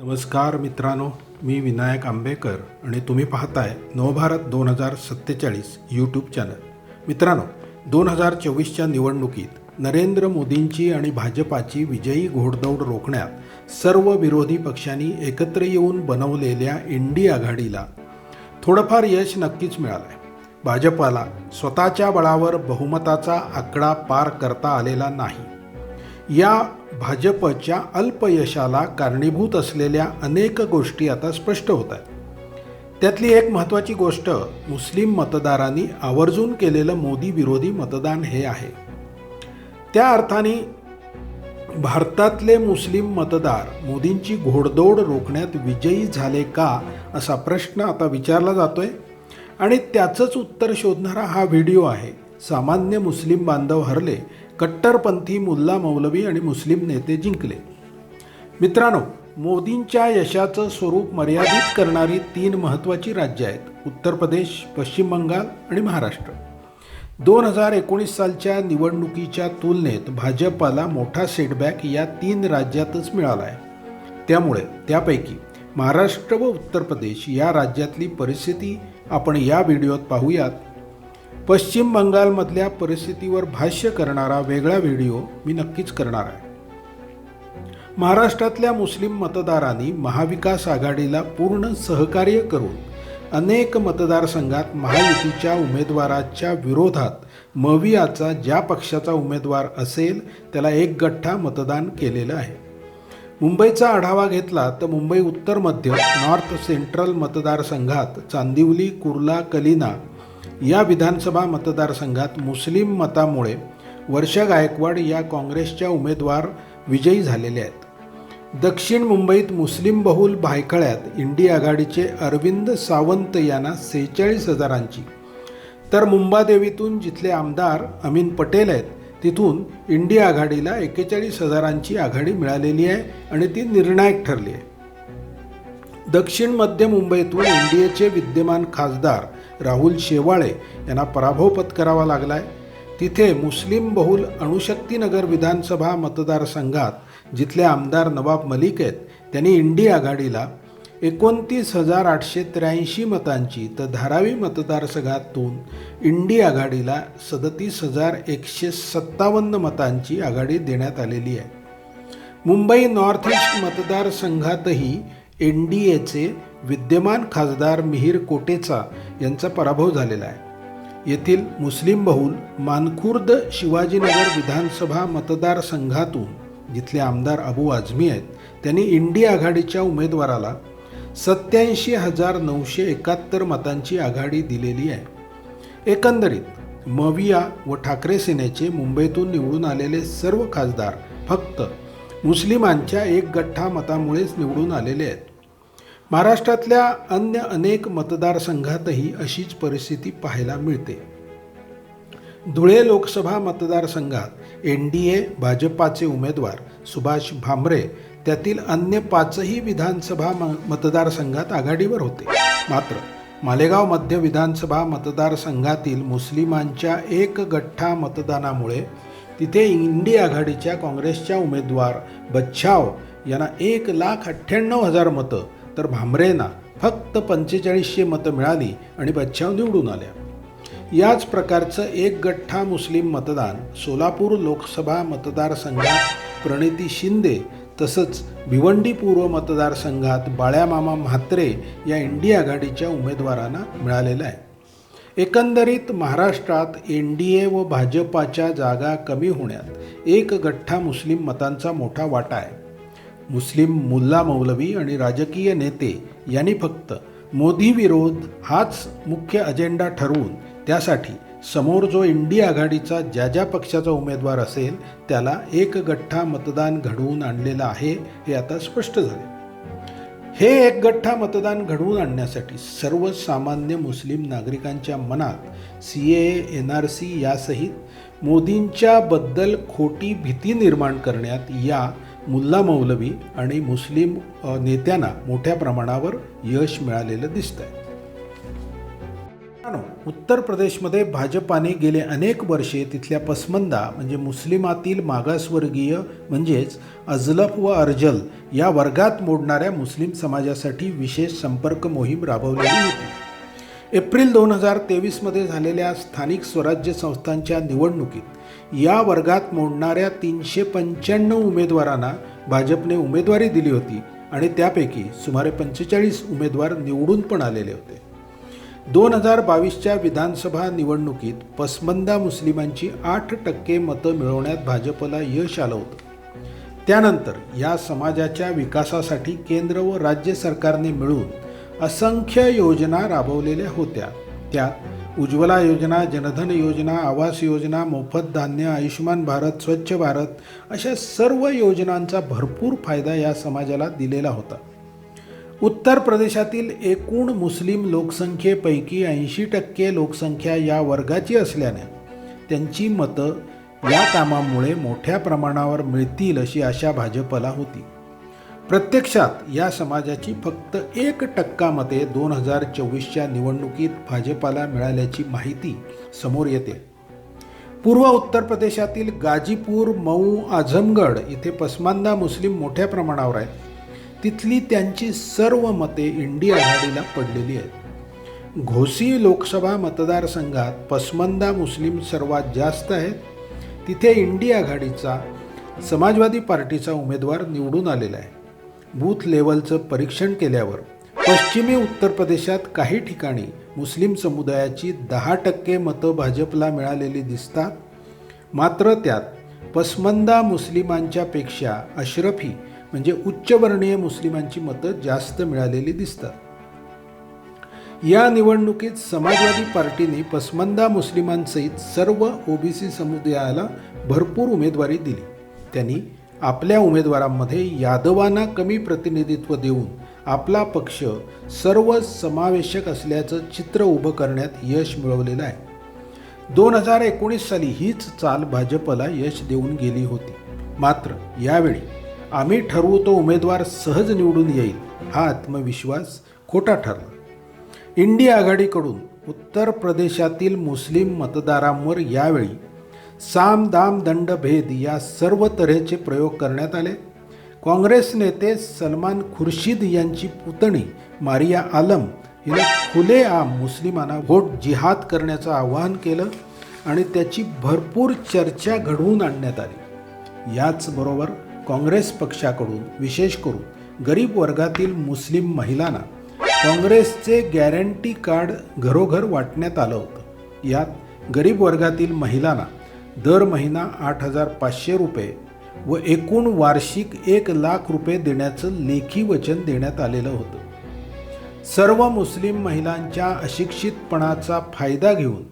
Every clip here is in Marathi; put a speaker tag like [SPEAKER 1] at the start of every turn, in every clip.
[SPEAKER 1] नमस्कार मित्रांनो मी विनायक आंबेकर आणि तुम्ही पाहताय नवभारत दोन हजार सत्तेचाळीस यूट्यूब चॅनल मित्रांनो दोन हजार चोवीसच्या निवडणुकीत नरेंद्र मोदींची आणि भाजपाची विजयी घोडदौड रोखण्यात सर्व विरोधी पक्षांनी एकत्र येऊन बनवलेल्या इंडी आघाडीला थोडंफार यश नक्कीच मिळालं आहे भाजपाला स्वतःच्या बळावर बहुमताचा आकडा पार करता आलेला नाही. या भाजपच्या अल्पयशाला कारणीभूत असलेल्या अनेक गोष्टी आता स्पष्ट होत आहेत. त्यातली एक महत्त्वाची गोष्ट मुस्लिम मतदारांनी आवर्जून केलेलं मोदी विरोधी मतदान हे आहे. त्या अर्थाने भारतातले मुस्लिम मतदार मोदींची घोडदौड रोखण्यात विजयी झाले का असा प्रश्न आता विचारला जातोय आणि त्याचंच उत्तर शोधणारा हा व्हिडिओ आहे. सामान्य मुस्लिम बांधव हरले कट्टरपंथी मुल्ला मौलवी आणि मुस्लिम नेते जिंकले. मित्रांनो मोदींच्या यशाचं स्वरूप मर्यादित करणारी तीन महत्त्वाची राज्य आहेत. उत्तर प्रदेश पश्चिम बंगाल आणि महाराष्ट्र. दोन हजार एकोणीस सालच्या निवडणुकीच्या तुलनेत भाजपाला मोठा सेटबॅक या तीन राज्यातच मिळाला आहे त्यामुळे त्यापैकी महाराष्ट्र व उत्तर प्रदेश या राज्यातली परिस्थिती आपण या व्हिडिओत पाहूयात. पश्चिम बंगालमधल्या परिस्थितीवर भाष्य करणारा वेगळा व्हिडिओ मी नक्कीच करणार आहे. महाराष्ट्रातल्या मुस्लिम मतदारांनी महाविकास आघाडीला पूर्ण सहकार्य करून अनेक मतदारसंघात महायुतीच्या उमेदवाराच्या विरोधात मवियाचा ज्या पक्षाचा उमेदवार असेल त्याला एक गठ्ठा मतदान केलेलं आहे. मुंबईचा आढावा घेतला तर मुंबई उत्तर मध्य नॉर्थ सेंट्रल मतदारसंघात चांदिवली कुर्ला कलिना या विधानसभा मतदारसंघात मुस्लिम मतामुळे वर्षा गायकवाड या काँग्रेसच्या उमेदवार विजयी झालेले आहेत. दक्षिण मुंबईत मुस्लिम बहुल भायखळ्यात इंडी आघाडीचे अरविंद सावंत यांना सेहेचाळीस हजारांची. तर मुंबादेवीतून जिथले आमदार अमीन पटेल आहेत तिथून इंडिया आघाडीला एक्केचाळीस हजारांची आघाडी मिळालेली आहे आणि ती निर्णायक ठरली आहे. दक्षिण मध्य मुंबईतून एनडीएचे विद्यमान खासदार राहुल शेवाळे यांना पराभव पत्करावा लागला आहे तिथे मुस्लिम बहुल अणुशक्तीनगर विधानसभा मतदारसंघात जिथले आमदार नवाब मलिक आहेत त्यांनी इंडी आघाडीला एकोणतीस हजार आठशे त्र्याऐंशी मतांची तर धारावी मतदारसंघातून इंडी आघाडीला सदतीस हजार एकशे सत्तावन्न मतांची आघाडी देण्यात आलेली आहे. मुंबई नॉर्थ ईस्ट मतदारसंघातही एन डी एचे विद्यमान खासदार मिहीर कोटेचा यांचा पराभव झालेला आहे. येथील मुस्लिम बहुल मानखुर्द शिवाजीनगर विधानसभा मतदारसंघातून जिथले आमदार अबू आझमी आहेत त्यांनी इंडी आघाडीच्या उमेदवाराला सत्याऐंशी हजार नऊशे एकाहत्तर मतांची आघाडी दिलेली आहे. एकंदरीत मविया व ठाकरे सेनेचे मुंबईतून निवडून आलेले सर्व खासदार फक्त मुस्लिमांच्या एक गठ्ठा मतामुळेच निवडून आलेले आहेत. महाराष्ट्रातल्या अन्य अनेक मतदारसंघातही अशीच परिस्थिती पाहायला मिळते. धुळे लोकसभा मतदारसंघात एन डी ए भाजपाचे उमेदवार सुभाष भामरे त्यातील अन्य पाचही विधानसभा म मतदारसंघात आघाडीवर होते. मात्र मालेगाव मध्य विधानसभा मतदारसंघातील मुस्लिमांच्या एक गठ्ठा मतदानामुळे तिथे इंडी आघाडीच्या काँग्रेसच्या उमेदवार बच्छाव यांना एक लाख अठ्ठ्याण्णव हजार मतं तर भामरेंना फक्त पंचेचाळीसशे मतं मिळाली आणि बच्छाव निवडून आल्या. याच प्रकारचं एक गठ्ठा मुस्लिम मतदान सोलापूर लोकसभा मतदारसंघात प्रणिती शिंदे तसंच भिवंडी पूर्व मतदारसंघात बाळ्यामामा म्हात्रे या इंडी आघाडीच्या उमेदवारांना मिळालेलं आहे. एकंदरीत महाराष्ट्रात एन डी ए व भाजपाच्या जागा कमी होण्यात एक गठ्ठा मुस्लिम मतांचा मोठा वाटा आहे. मुस्लिम मुल्ला मौलवी आणि राजकीय नेते यांनी फक्त मोदी विरोध हाच मुख्य अजेंडा ठरवून त्यासाठी समोर जो इंडी आघाडीचा ज्या ज्या पक्षाचा उमेदवार असेल त्याला एक गठ्ठा मतदान घडवून आणलेलं आहे हे आता स्पष्ट झाले. हे एक गठ्ठा मतदान घडवून आणण्यासाठी सर्वसामान्य मुस्लिम नागरिकांच्या मनात C A N R C यासहित मोदींच्याबद्दल खोटी भीती निर्माण करण्यात या मुल्ला मौलवी आणि मुस्लिम नेत्यांना मोठ्या प्रमाणावर यश मिळालेलं दिसतंय. आहे उत्तर प्रदेशमध्ये भाजपाने गेले अनेक वर्षे तिथल्या पसमंदा म्हणजे मुस्लिमातील मागासवर्गीय म्हणजेच अजलफ व अर्जल या वर्गात मोडणाऱ्या मुस्लिम समाजासाठी विशेष संपर्क मोहीम राबवलेली होती. एप्रिल दोन हजार तेवीसमध्ये झालेल्या स्थानिक स्वराज्य संस्थांच्या निवडणुकीत या वर्गात मोडणाऱ्या तीनशे पंच्याण्णव उमेदवारांना भाजपने उमेदवारी दिली होती आणि त्यापैकी सुमारे पंचेचाळीस उमेदवार निवडून पण आलेले होते. दोन हजार बावीसच्या विधानसभा निवडणुकीत पसमंदा मुस्लिमांची आठ टक्के मतं मिळवण्यात भाजपला यश आलं होतं. त्यानंतर या समाजाच्या विकासासाठी केंद्र व राज्य सरकारने मिळून असंख्य योजना राबवलेल्या होत्या. त्यात उज्ज्वला योजना जनधन योजना आवास योजना मोफत धान्य आयुष्यमान भारत स्वच्छ भारत अशा सर्व योजनांचा भरपूर फायदा या समाजाला दिलेला होता. उत्तर प्रदेशातील एकूण मुस्लिम लोकसंख्येपैकी ऐंशी टक्के लोकसंख्या या वर्गाची असल्याने त्यांची मतं या कामामुळे मोठ्या प्रमाणावर मिळतील अशी आशा भाजपला होती. प्रत्यक्षात या समाजाची फक्त एक टक्का मते दोन हजार चोवीसच्या निवडणुकीत भाजपाला मिळाल्याची माहिती समोर येते. पूर्व उत्तर प्रदेशातील गाजीपूर मऊ आझमगड इथे पसमांदा मुस्लिम मोठ्या प्रमाणावर आहेत. तिथली त्यांची सर्व मते इंडिया आघाडीला पडलेली आहेत. घोसी लोकसभा मतदारसंघात पसमंदा मुस्लिम सर्वात जास्त आहेत. तिथे इंडिया आघाडीचा समाजवादी पार्टीचा उमेदवार निवडून आलेला आहे. बूथ लेवलचं परीक्षण केल्यावर पश्चिमी उत्तर प्रदेशात काही ठिकाणी मुस्लिम समुदायाची दहा टक्के मतं भाजपला मिळालेली दिसतात. मात्र त्यात पसमंदा मुस्लिमांच्यापेक्षा अशरफी म्हणजे उच्चवर्णीय मुस्लिमांची मतं जास्त मिळालेली दिसतात. या निवडणुकीत समाजवादी पार्टीने पसमंदा मुस्लिमांसहित सर्व ओबीसी समुदायाला भरपूर उमेदवारी दिली. त्यांनी आपल्या उमेदवारांमध्ये यादवांना कमी प्रतिनिधित्व देऊन आपला पक्ष सर्व समावेशक असल्याचं चित्र उभं करण्यात यश मिळवलेलं आहे. दोन हजार एकोणीस साली हीच चाल भाजपला यश देऊन गेली होती. मात्र यावेळी आम्ही ठरवू तो उमेदवार सहज निवडून येईल हा आत्मविश्वास खोटा ठरला. इंडिया आघाडीकडून उत्तर प्रदेशातील मुस्लिम मतदारांवर यावेळी साम दाम दंड भेद या सर्व तऱ्हेचे प्रयोग करण्यात आले. काँग्रेस नेते सलमान खुर्शीद यांची पुतणी मारिया आलम हिला खुलेआम मुस्लिमांना व्होट जिहाद करण्याचं आवाहन केलं आणि त्याची भरपूर चर्चा घडवून आणण्यात आली. याचबरोबर काँग्रेस पक्षाकडून विशेष करून गरीब वर्गातील मुस्लिम महिलांना काँग्रेसचे गॅरंटी कार्ड घरोघर वाटण्यात आलं होतं. यात गरीब वर्गातील महिलांना दर महिना आठ हजार पाचशे रुपये व एकूण वार्षिक एक लाख रुपये देण्याचं लेखी वचन देण्यात आलेलं होतं. सर्व मुस्लिम महिलांच्या अशिक्षितपणाचा फायदा घेऊन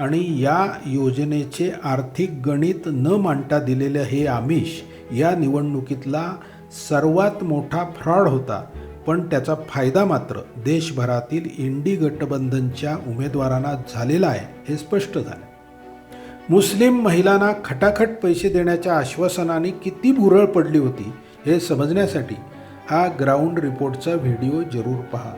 [SPEAKER 1] आणि या योजनेचे आर्थिक गणित न मांडता दिलेलं हे आमिष या निवडणुकीतला सर्वात मोठा फ्रॉड होता. पण त्याचा फायदा मात्र देशभरातील इंडी गटबंधनच्या उमेदवारांना झालेला आहे हे स्पष्ट झालं. मुस्लिम महिलांना खटाखट पैसे देण्याच्या आश्वासनाने किती भुरळ पडली होती हे समजण्यासाठी हा ग्राउंड रिपोर्टचा व्हिडिओ जरूर पहा.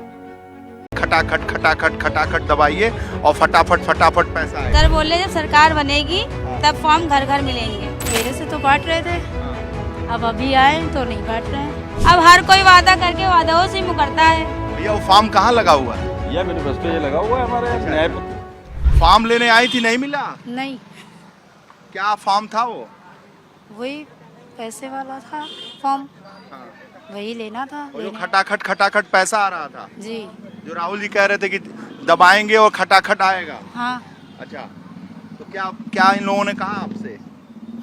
[SPEAKER 2] खटाखट खटाखट खटाखट दबाइए और फटाफट फटाफट पैसा आए
[SPEAKER 3] सर बोले जब सरकार बनेगी तब फॉर्म घर घर मिलेंगे। पहले से तो बांट रहे थे। अब अभी आए तो नहीं बांट रहे। हैं अब हर कोई वादा करके वादाओं से ही मुकरता है।
[SPEAKER 2] भैया वो फॉर्म कहाँ लगा हुआ है?
[SPEAKER 4] या मेरे बस पे ये लगा हुआ है हमारे न्याय
[SPEAKER 2] फॉर्म लेने आई थी नहीं मिला?
[SPEAKER 3] नहीं।
[SPEAKER 2] क्या फॉर्म था वो?
[SPEAKER 3] वही पैसे वाला था फॉर्म। वही लेना था
[SPEAKER 2] वो जो खटाखट खटाखट पैसा आ रहा था।
[SPEAKER 3] जी।
[SPEAKER 2] जो राहुल जी कह रहे थे कि दबाएँगे और खटाखट आएगा।
[SPEAKER 3] हाँ।
[SPEAKER 2] अच्छा तो क्या क्या इन लोगों ने कहा आपसे?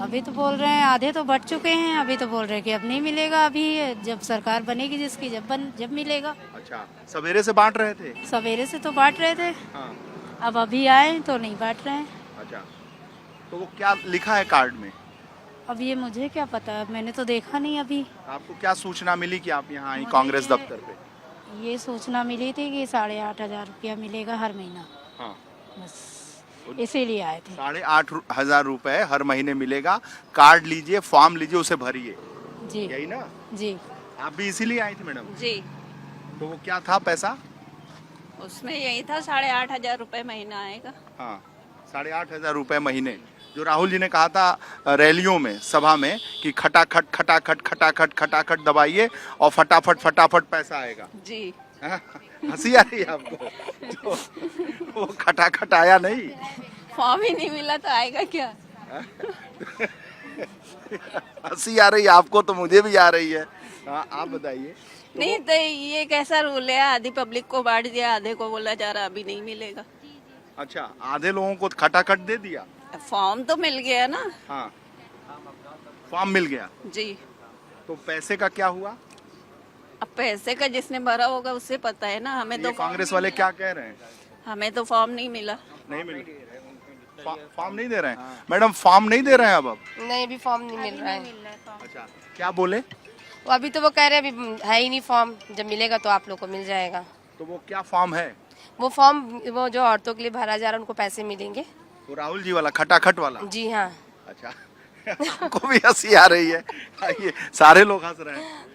[SPEAKER 3] अभी तो बोल रहे हैं आधे तो बढ़ चुके हैं अभी तो बोल रहे हैं कि अब नहीं मिलेगा अभी जब सरकार बनेगी जिसकी जब बन जब मिलेगा।
[SPEAKER 2] अच्छा सवेरे से बांट रहे थे?
[SPEAKER 3] सवेरे से तो बांट रहे थे।
[SPEAKER 2] हाँ।
[SPEAKER 3] अब अभी आए तो नहीं बांट रहे हैं।
[SPEAKER 2] अच्छा तो वो क्या लिखा है कार्ड में?
[SPEAKER 3] अब ये मुझे क्या पता? है मैंने तो देखा नहीं अभी।
[SPEAKER 2] आपको क्या सूचना मिली कि आप यहाँ आई कांग्रेस दफ्तर पे?
[SPEAKER 3] ये सूचना मिली थी कि साढ़े आठ हज़ार रुपया मिलेगा हर महीना।
[SPEAKER 2] हाँ।
[SPEAKER 3] बस इसीलिए आए थे।
[SPEAKER 2] साढ़े आठ हज़ार रुपए हर महीने मिलेगा। कार्ड लीजिए फॉर्म लीजिए उसे भरिए।
[SPEAKER 3] जी।
[SPEAKER 2] यही ना?
[SPEAKER 3] जी।
[SPEAKER 2] आप भी इसीलिए आई थी मैडम?
[SPEAKER 3] जी।
[SPEAKER 2] तो वो क्या था पैसा?
[SPEAKER 5] उसमें यही था साढ़े आठ हज़ार रुपये महीना आएगा।
[SPEAKER 2] हाँ साढ़े आठ हज़ार रुपये महीने। जो राहुल जी ने कहा था रैलियों में सभा में कि खटाखट खटाखट खटाखट खटाखट दबाइए और फटाफट फटाफट पैसा आएगा।
[SPEAKER 5] जी।
[SPEAKER 2] हाँ, हँसी आ रही है आपको? वो खटाखट आया नहीं।
[SPEAKER 5] फॉर्म ही नहीं मिला तो आएगा क्या?
[SPEAKER 2] हँसी आ रही है आपको तो मुझे भी आ रही है। हाँ आप बताइए।
[SPEAKER 5] तो नहीं तो ये कैसा रूल है? आधी पब्लिक को बांट दिया आधे को बोला जा रहा अभी नहीं मिलेगा।
[SPEAKER 2] अच्छा आधे लोगों को खटाखट दे दिया?
[SPEAKER 5] फॉर्म तो मिल गया ना।
[SPEAKER 2] हाँ। फॉर्म मिल गया।
[SPEAKER 5] जी।
[SPEAKER 2] तो पैसे का क्या हुआ?
[SPEAKER 5] अब पैसे का जिसने भरा होगा उससे पता है ना हमें तो
[SPEAKER 2] कांग्रेस वाले क्या कह रहे हैं?
[SPEAKER 5] हमें तो फॉर्म नहीं मिला।
[SPEAKER 2] नहीं मिल। फॉर्म नहीं दे रहे हैं? मैडम फॉर्म नहीं दे रहे हैं अब अब?
[SPEAKER 6] नहीं अभी फॉर्म नहीं मिल रहा है।
[SPEAKER 2] अच्छा क्या बोले?
[SPEAKER 6] वो अभी तो वो कह रहे हैं अभी है ही नहीं फॉर्म जब मिलेगा तो आप लोग को मिल जाएगा।
[SPEAKER 2] तो वो क्या फॉर्म है?
[SPEAKER 6] वो फॉर्म वो जो औरतों के लिए भरा जा रहा है उनको पैसे मिलेंगे।
[SPEAKER 2] वो राहुल जी वाला खटाखट वाला?
[SPEAKER 6] जी हाँ।
[SPEAKER 2] अच्छा। आपको भी हँसी आ रही है। आइए सारे लोग हंस रहे हैं।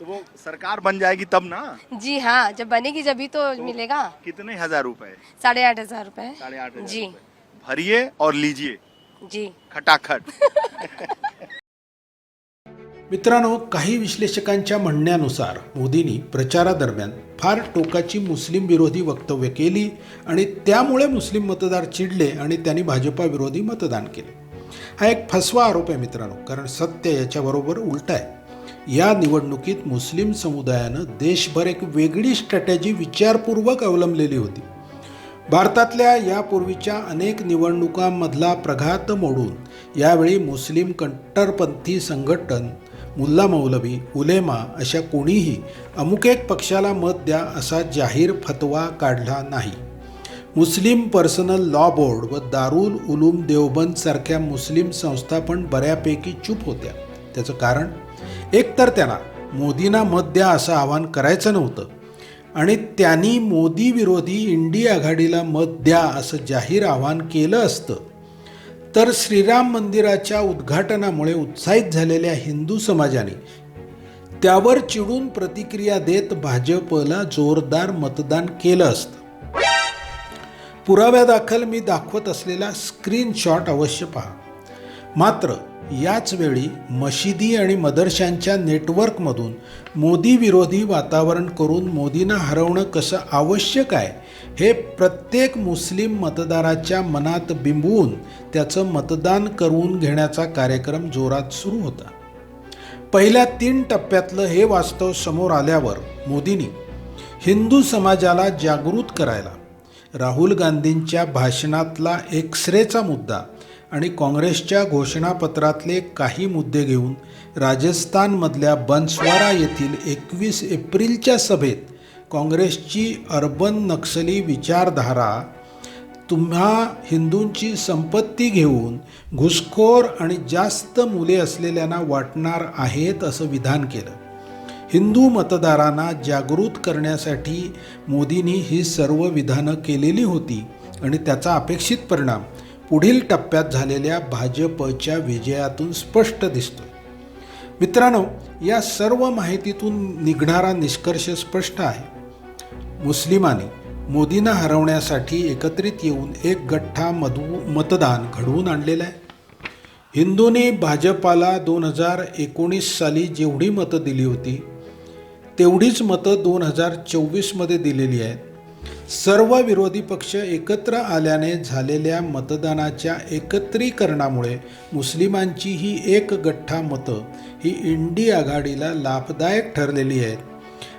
[SPEAKER 2] तो वो सरकार बन जाएगी तब ना?
[SPEAKER 6] जी हाँ जब बनेगी जब ही तो तो मिलेगा।
[SPEAKER 2] कितने हज़ार रूपए?
[SPEAKER 6] साढ़े आठ हज़ार रूपए।
[SPEAKER 2] साढ़े आठ
[SPEAKER 6] जी।
[SPEAKER 2] भरिए और लीजिए।
[SPEAKER 6] जी।
[SPEAKER 2] खटाखट।
[SPEAKER 1] मित्रांनो काही विश्लेषकांच्या म्हणण्यानुसार मोदींनी प्रचारादरम्यान फार टोकाची मुस्लिम विरोधी वक्तव्य केली आणि त्यामुळे मुस्लिम मतदार चिडले आणि त्यांनी भाजपा विरोधी मतदान केले. हा एक फसवा आरोप आहे मित्रांनो कारण सत्य याच्याबरोबर उलट आहे. या निवडणुकीत मुस्लिम समुदायानं देशभर एक वेगळी स्ट्रॅटेजी विचारपूर्वक अवलंबलेली होती. भारतातल्या यापूर्वीच्या अनेक निवडणुकांमधला प्रघात मोडून यावेळी मुस्लिम कट्टरपंथी संघटन मुल्ला मौलवी उलेमा अशा कोणीही अमुक एक पक्षाला मत द्या असा जाहीर फतवा काढला नाही. मुस्लिम पर्सनल लॉ बोर्ड व दारुल उलूम देवबंद सारख्या मुस्लिम संस्था पण बऱ्यापैकी चूप होत्या. त्याचं कारण? एकतर त्यांना मोदींना मत द्या असं आवाहन करायचं नव्हतं आणि त्यांनी मोदी विरोधी इंडी आघाडीला मत द्या असं जाहीर आवाहन केलं असतं. तर श्रीराम मंदिराच्या उद्घाटनामुळे उत्साहित झालेल्या हिंदू समाजाने त्यावर चिडून प्रतिक्रिया देत भाजपला जोरदार मतदान केलं असतं. पुराव्यादाखल मी दाखवत असलेला स्क्रीनशॉट अवश्य पहा. मात्र याच वेळी मशिदी आणि मदरशांच्या नेटवर्कमधून मोदी विरोधी वातावरण करून मोदींना हरवणं कसं आवश्यक आहे हे प्रत्येक मुस्लिम मतदाराच्या मनात बिंबवून त्याचं मतदान करून घेण्याचा कार्यक्रम जोरात सुरू होता. पहिल्या तीन टप्प्यातलं हे वास्तव समोर आल्यावर मोदींनी हिंदू समाजाला जागृत करायला राहुल गांधींच्या भाषणातला एक्सरेचा मुद्दा आणि काँग्रेसच्या घोषणापत्रातले काही मुद्दे घेऊन राजस्थानमधल्या बन्सवारा येथील एकवीस एप्रिलच्या सभेत काँग्रेसची अर्बन नक्सली विचारधारा तुम्हा हिंदूंची संपत्ती घेऊन घुसखोर आणि जास्त मुले असलेल्यांना वाटणार आहेत असं विधान केलं. हिंदू मतदारांना जागृत करण्यासाठी मोदींनी ही सर्व विधानं केलेली होती आणि त्याचा अपेक्षित परिणाम पुढील टप्प्यात झालेल्या भाजपच्या विजयातून स्पष्ट दिसतो. मित्रांनो या सर्व माहितीतून निघणारा निष्कर्ष स्पष्ट आहे. मुस्लिमांनी मोदींना हरवण्यासाठी एकत्रित येऊन एक गठ्ठा मधू मतदान घडवून आणलेलं आहे. हिंदूंनी भाजपाला दोन हजार एकोणीस साली जेवढी मतं दिली होती तेवढीच मतं दोन हजार चोवीसमध्ये दिलेली आहेत. सर्व विरोधी पक्ष एकत्र आल्याने झालेल्या मतदानाच्या एकत्रीकरणामुळे मुस्लिमांची ही एक गठ्ठा मतं ही इंडी आघाडीला लाभदायक ठरलेली आहेत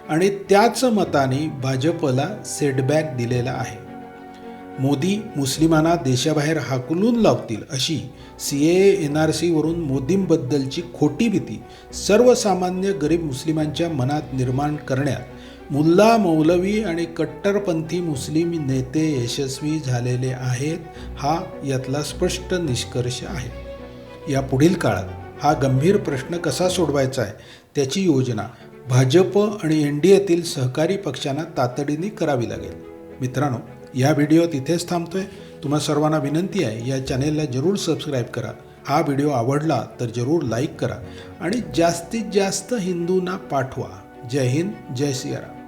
[SPEAKER 1] आणि त्याच मताने भाजपला सेटबॅक दिलेला आहे. मोदी मुस्लिमांना देशाबाहेर हाकलून लावतील अशी सी ए एन आर सीवरून मोदींबद्दलची खोटी भीती सर्वसामान्य गरीब मुस्लिमांच्या मनात निर्माण करण्यात मुल्ला मौलवी आणि कट्टरपंथी मुस्लिम नेते यशस्वी झालेले आहेत हा यातला स्पष्ट निष्कर्ष आहे. या पुढील काळात हा गंभीर प्रश्न कसा सोडवायचा आहे त्याची योजना भाजप आणि एन डी एतील सहकारी पक्षांना तातडीने करावी लागेल. मित्रांनो या व्हिडिओ तिथेच थांबतोय. तुम्हा सर्वांना विनंती आहे या चॅनेलला जरूर सबस्क्राईब करा. हा व्हिडिओ आवडला तर जरूर लाईक करा आणि जास्तीत जास्त हिंदूंना पाठवा. जय हिंद जय सियाराम